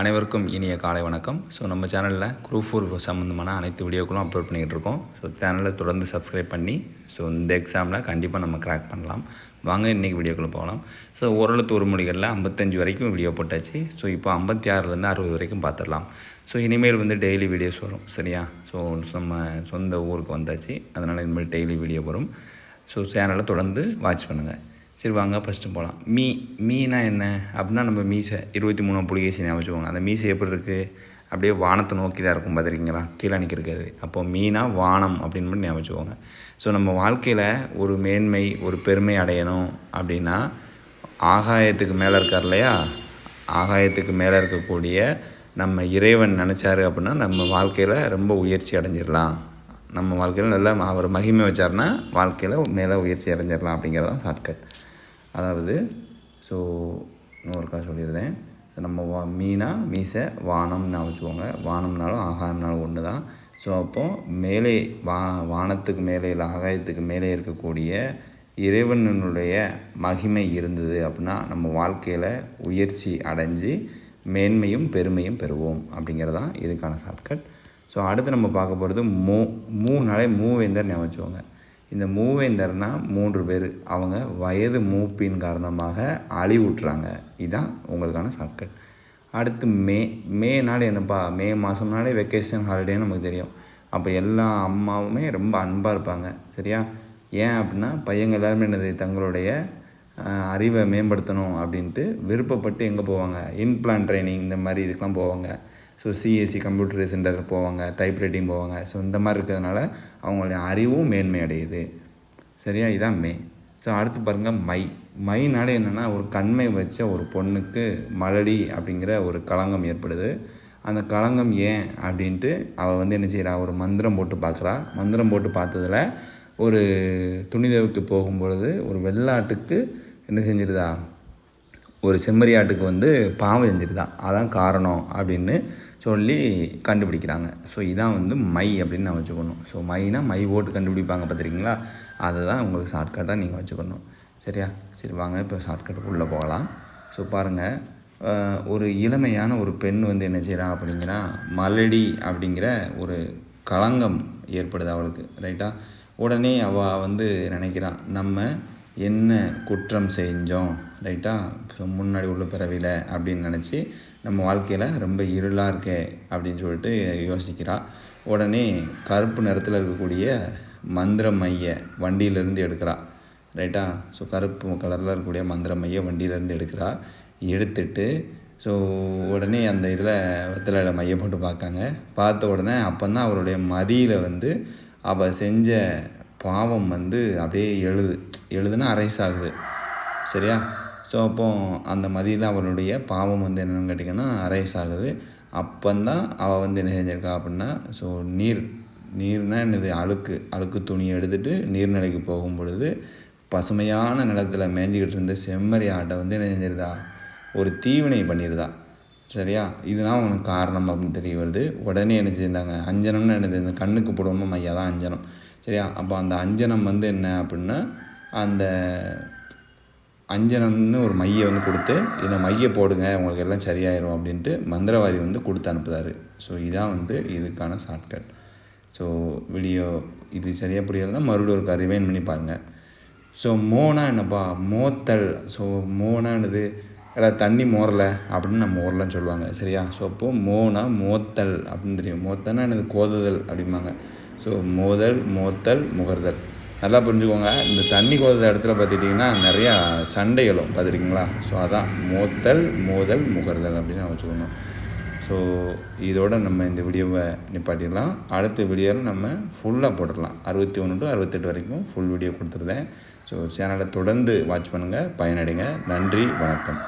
அனைவருக்கும் இனிய காலை வணக்கம். ஸோ நம்ம சேனலில் குரூப் ஃபோர் சம்மந்தமான அனைத்து வீடியோக்களும் அப்லோட் பண்ணிகிட்டு இருக்கோம். ஸோ சேனலை தொடர்ந்து சப்ஸ்கிரைப் பண்ணி ஸோ இந்த எக்ஸாமில் கண்டிப்பாக நம்ம கிராக் பண்ணலாம். வாங்க இன்றைக்கி வீடியோக்குள்ளே போகலாம். ஸோ ஓரளவு ஒரு மொழிகளில் ஐம்பத்தஞ்சு வரைக்கும் வீடியோ போட்டாச்சு. ஸோ இப்போ ஐம்பத்தி ஆறுலேருந்து அறுபது வரைக்கும் பார்த்துடலாம் ஸோ இனிமேல் வந்து டெய்லி வீடியோஸ் வரும் சரியா? ஸோ நம்ம சொந்த ஊருக்கு வந்தாச்சு. அதனால் இனிமேல் டெய்லி வீடியோ வரும். ஸோ சேனலை தொடர்ந்து வாட்ச் பண்ணுங்கள் சரி வாங்க ஃபஸ்ட்டு போகலாம் மீ மீனா என்ன? அப்படின்னா நம்ம மீசை இருபத்தி மூணாம் புலிகேசி ஞாபகம் வச்சுக்கோங்க. அந்த மீசை எப்படி இருக்குது அப்படியே வானத்தை நோக்கி தான் இருக்கும் பார்த்துருக்கீங்களா? கீழே நிற்கிறது அப்போ மீனா வானம் அப்படின்னு மட்டும் ஞாபகம் வச்சுக்கோங்க. ஸோ நம்ம வாழ்க்கையில் ஒரு மேன்மை ஒரு பெருமை அடையணும் அப்படின்னா ஆகாயத்துக்கு மேலே இருக்கார் இல்லையா? ஆகாயத்துக்கு மேலே இருக்கக்கூடிய நம்ம இறைவன் நினச்சாரு அப்படின்னா நம்ம வாழ்க்கையில் ரொம்ப உயர்ச்சி அடைஞ்சிடலாம். நம்ம வாழ்க்கையில் நல்லா அவர் மகிமை வச்சார்னா வாழ்க்கையில் மேலே உயர்ச்சி அடைஞ்சிடலாம் அப்படிங்கிறது தான் ஷார்ட்கட் அதாவது ஸோ இன்னொருக்கா சொல்லிடுறேன். ஸோ நம்ம வா மீனா மீசை வானம்னு வச்சுக்கோங்க வானம்னாலும் ஆகாயம்னாலும் ஒன்று தான் ஸோ அப்போது மேலே வா வானத்துக்கு மேலே இல்லை ஆகாயத்துக்கு மேலே இருக்கக்கூடிய இறைவனுடைய மகிமை இருந்தது அப்படின்னா நம்ம வாழ்க்கையில் உயர்ச்சி அடைஞ்சு மேன்மையும் பெருமையும் பெறுவோம் அப்படிங்கிறது தான் இதுக்கான ஷார்ட்கட் ஸோ அடுத்து நம்ம பார்க்க போகிறது மூ மூணாலே மூவேந்தர் ஞாபகம் வச்சுக்கோங்க. இந்த மூவேந்தர்னால் மூன்று பேர். அவங்க வயது மூப்பின் காரணமாக அழிவுட்டுறாங்க இதுதான் உங்களுக்கான ஷார்ட்கட் அடுத்து மே. மே நாள் என்னப்பா? மே மாதம்னாலே வெக்கேஷன் ஹாலிடேன்னு நமக்கு தெரியும். அப்போ எல்லா அம்மாவுமே ரொம்ப அன்பாக இருப்பாங்க. சரியா? ஏன் அப்படின்னா பையங்க எல்லாருமே என்னது? தங்களுடைய அறிவை மேம்படுத்தணும் அப்படின்ட்டு விருப்பப்பட்டு எங்கே போவாங்க? இன்பிளான் ட்ரைனிங் இந்த மாதிரி இதுக்கெலாம் போவாங்க. ஸோ சிஎஸ்சி கம்ப்யூட்டர் சென்டர் போவாங்க டைப் ரைட்டிங் போவாங்க ஸோ இந்த மாதிரி இருக்கிறதுனால அவங்களுடைய அறிவும் மேன்மை அடையுது சரியா? இதான் மே ஸோ அடுத்து பாருங்கள் மை. மைனால என்னென்னா ஒரு கண்மை வச்ச ஒரு பொண்ணுக்கு மலடி அப்படிங்கிற ஒரு களங்கம் ஏற்படுது. அந்த களங்கம் ஏன் அப்படின்ட்டு அவள் வந்து என்ன செய்கிறா ஒரு மந்திரம் போட்டு பார்க்குறா மந்திரம் போட்டு பார்த்ததில் ஒரு துணிதவுக்கு போகும்பொழுது ஒரு வெள்ளாட்டுக்கு என்ன செஞ்சிருதா? ஒரு செம்மறியாட்டுக்கு வந்து பாவம் செஞ்சிருதா? அதான் காரணம் அப்படின்னு சொல்லி கண்டுபிடிக்கிறாங்க. ஸோ இதான் வந்து மை அப்படின்னு நான் வச்சுக்கணும். ஸோ மைனா மை ஓட்டு கண்டுபிடிப்பாங்க பார்த்துருக்கீங்களா? அதை தான் உங்களுக்கு ஷார்ட்கட்டாக நீங்கள் வச்சுக்கணும். சரியா? சரி வாங்க இப்போ ஷார்ட்கட்டுக்குள்ளே போகலாம். ஸோ பாருங்கள் ஒரு இளமையான ஒரு பெண் வந்து என்ன செய்கிறா அப்படிங்கன்னா மலடி அப்படிங்கிற ஒரு களங்கம் ஏற்படுது அவளுக்கு ரைட்டா உடனே அவள் வந்து நினைக்கிறான் நம்ம என்ன குற்றம் செஞ்சோம்? ரைட்டாக முன்னாடி உள்ள பிறவியில் அப்படின்னு நினச்சி நம்ம வாழ்க்கையில் ரொம்ப இருளாக இருக்கே அப்படின்னு சொல்லிட்டு யோசிக்கிறா. உடனே கருப்பு நிறத்தில் இருக்கக்கூடிய மந்திர மைய வண்டியிலேருந்து எடுக்கிறா. ரைட்டா? ஸோ கருப்பு கலரில் இருக்கக்கூடிய மந்திர மைய வண்டியிலேருந்து எடுக்கிறா. எடுத்துட்டு ஸோ உடனே அந்த இதில் வெத்தலையில மைய போட்டு பார்க்காங்க. பார்த்த உடனே அப்போ தான் அவருடைய மதியில் வந்து அவள் செஞ்ச பாவம் வந்து அப்படியே எழுது. எழுதுனா அரைஸ் ஆகுது. சரியா? ஸோ அப்போது அந்த மதியில் அவளுடைய பாவம் வந்து என்னென்னு கேட்டிங்கன்னா அரைஸ் ஆகுது. அப்போந்தான் அவள் வந்து என்ன செஞ்சிருக்கா அப்படின்னா ஸோ நீர் நீர்னால் என்னது? அழுக்கு. அழுக்கு துணியை எடுத்துகிட்டு நீர்நிலைக்கு போகும் பொழுது பசுமையான நிலத்தில் மேய்ஞ்சிக்கிட்டு இருந்த செம்மறி ஆட்டை வந்து என்ன செஞ்சிருதா? ஒரு தீவினை பண்ணியிருந்தா சரியா? இதுதான் உனக்கு காரணம் அப்படின்னு தெரிய வருது. உடனே என்ன செஞ்சாங்க அஞ்சனம்னு என்னது? இந்த கண்ணுக்கு போடணும் ஐயா தான் அஞ்சனம். சரியா? அப்போ அந்த அஞ்சனம் வந்து என்ன அப்படின்னா அந்த அஞ்சனம்னு ஒரு மையை வந்து கொடுத்து இந்த மையை போடுங்க உங்களுக்கு எல்லாம் சரியாயிரும் அப்படின்ட்டு மந்திரவாதி வந்து கொடுத்து அனுப்புதாரு ஸோ இதான் வந்து இதுக்கான ஷார்ட்கட் ஸோ வீடியோ இது சரியாக புரியலைன்னா மறுபடியும் ஒரு ரிவைன் பண்ணி பாருங்கள் ஸோ மோனா என்னப்பா? மோத்தல். ஸோ மோனானது எல்லாம் தண்ணி மோரலை அப்படின்னு நம்ம மோரலன்னு சொல்லுவாங்க. சரியா? ஸோ அப்போது மோனா மோத்தல் அப்படின்னு தெரியும். மோத்தல்னா எனது கோதுதல் அப்படிம்பாங்க. ஸோ மோதல் மோத்தல் முகர்தல். நல்லா புரிஞ்சுக்கோங்க. இந்த தண்ணி கோத இடத்துல பார்த்துட்டிங்கன்னா நிறையா சண்டைகளும் பார்த்துருக்கீங்களா ஸோ அதான் மோத்தல் மோதல் முகர்தல் அப்படின்னு வச்சுக்கணும். ஸோ இதோட நம்ம இந்த வீடியோவை நிப்பாட்டிடலாம். அடுத்த வீடியோவில் நம்ம ஃபுல்லாக போட்டுடலாம். அறுபத்தி ஒன்று டு அறுபத்தெட்டு வரைக்கும் ஃபுல் வீடியோ கொடுத்துருந்தேன். ஸோ சேனலை தொடர்ந்து வாட்ச் பண்ணுங்கள் பயனடைங்க. நன்றி வணக்கம்.